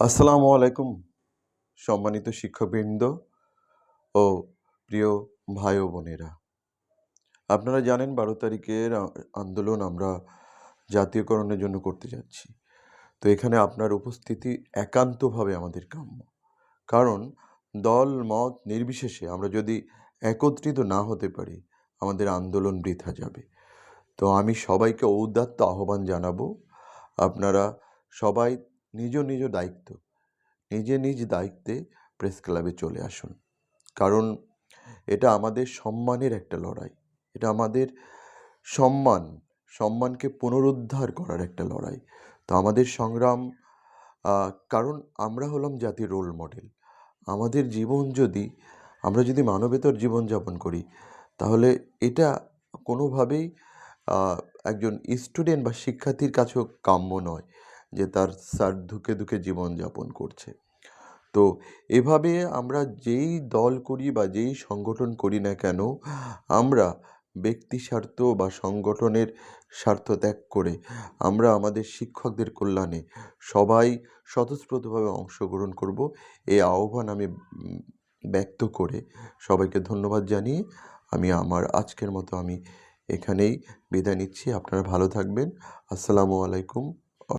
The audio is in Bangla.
আসসালামু আলাইকুম, সম্মানিত শিক্ষকবৃন্দ ও প্রিয় ভাই ও বোনেরা। আপনারা জানেন বারো তারিখের আন্দোলন আমরা জাতীয়করণের জন্য করতে যাচ্ছি। তো এখানে আপনার উপস্থিতি একান্তভাবে আমাদের কাম্য। কারণ দল, মত নির্বিশেষে আমরা যদি একত্রিত না হতে পারি, আমাদের আন্দোলন বৃথা যাবে। তো আমি সবাইকে ঔদাত্ত আহ্বান জানাব, আপনারা সবাই নিজ নিজ দায়িত্ব, নিজে নিজ দায়িত্বে প্রেস ক্লাবে চলে আসুন। কারণ এটা আমাদের সম্মানের একটা লড়াই। এটা আমাদের সম্মান, সম্মানকে পুনরুদ্ধার করার একটা লড়াই। তো আমাদের সংগ্রাম কারণ আমরা হলাম জাতির রোল মডেল আমাদের জীবন যদি, আমরা যদি মানবেতর জীবনযাপন করি, তাহলে এটা কোনোভাবেই একজন স্টুডেন্ট বা শিক্ষার্থীর কাছেও কাম্য নয়। যে তার স্যার ধুকে ধুকে জীবনযাপন করছে। তো এভাবে আমরা যেই দল করি বা যেই সংগঠন করি না কেন, আমরা ব্যক্তি স্বার্থ বা সংগঠনের স্বার্থ ত্যাগ করে আমরা আমাদের শিক্ষকদের কল্যাণে সবাই স্বতঃস্ফূর্তভাবে অংশগ্রহণ করব। এই আহ্বান আমি ব্যক্ত করে সবাইকে ধন্যবাদ জানিয়ে আমি আমার আজকের মতো আমি এখানেই বিদায় নিচ্ছি। আপনারা ভালো থাকবেন। আসসালামু আলাইকুম।